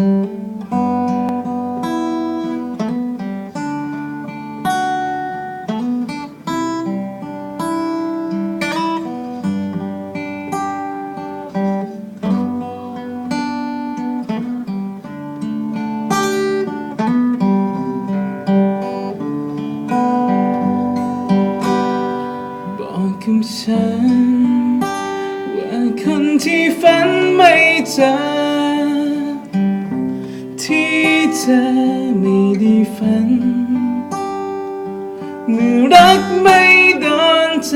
บอกกับฉันว่าคนที่ฝันไม่เจอที่ เธอไม่ได้ฝัน เมื่อรักไม่โดนใจ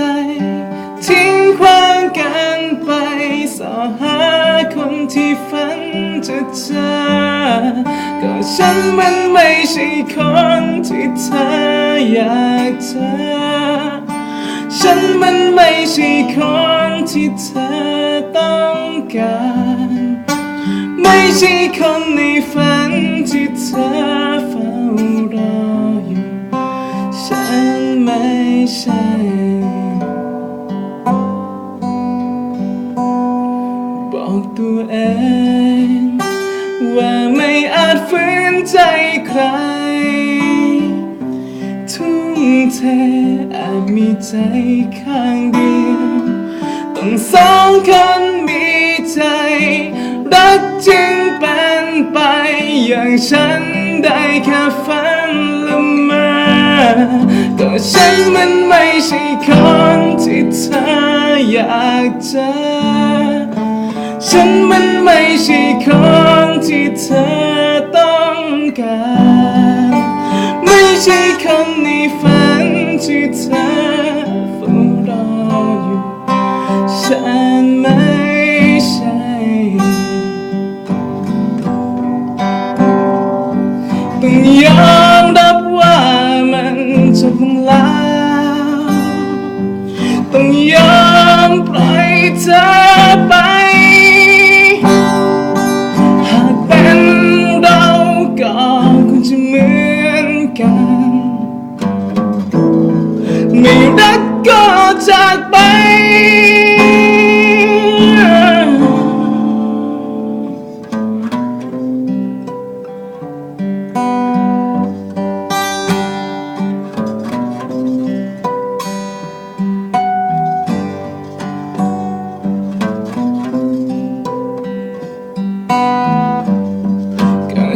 ทิ้งขว้างกันไปสอหาคนที่ฝันจะเจอก็ฉันมันไม่ใช่คนที่เธออยากเจอฉันมันไม่ใช่คนที่เธอต้องการ ใช่คนในฝันที่เธอเฝ้ารออยู่ฉันไม่ใช่บอกตัวเองว่าไม่อาจฝืนใจใคร ทุ่มเทอาจมีใจข้างเดียวต้องสองคนมีใจ รักจริงเป็นไป อย่างฉันได้แค่ฝันละเมอก็ฉันมันไม่ใช่คนที่เธออยากเจอ ฉันมันไม่ใช่คนที่เธอต้องการ ไม่ใช่คนในฝันที่เธอเฝ้ารออยู่ ฉันไม่ใช่ ต้องยอมรับว่ามันจบลงแล้วต้องยอมปล่อยเธอไป หากเป็นเราก็คงจะเหมือนกัน ไม่รักก็จากไป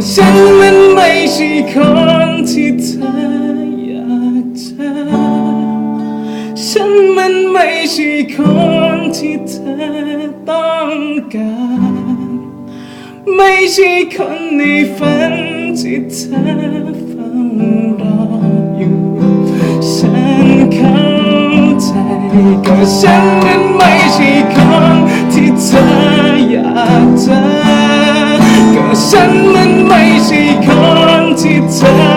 ฉันมันไม่ใช่คนที่เธออยากเจอฉันมันไม่ใช่คนที่เธอต้องการ ไม่ใช่คนในฝันที่เธอเฝ้ารออยู่ ฉันเข้าใจก็ฉันมันไม่ใช่คนที่เธออยากเจอ ฉันมันไม่ใช่คนที่เธอ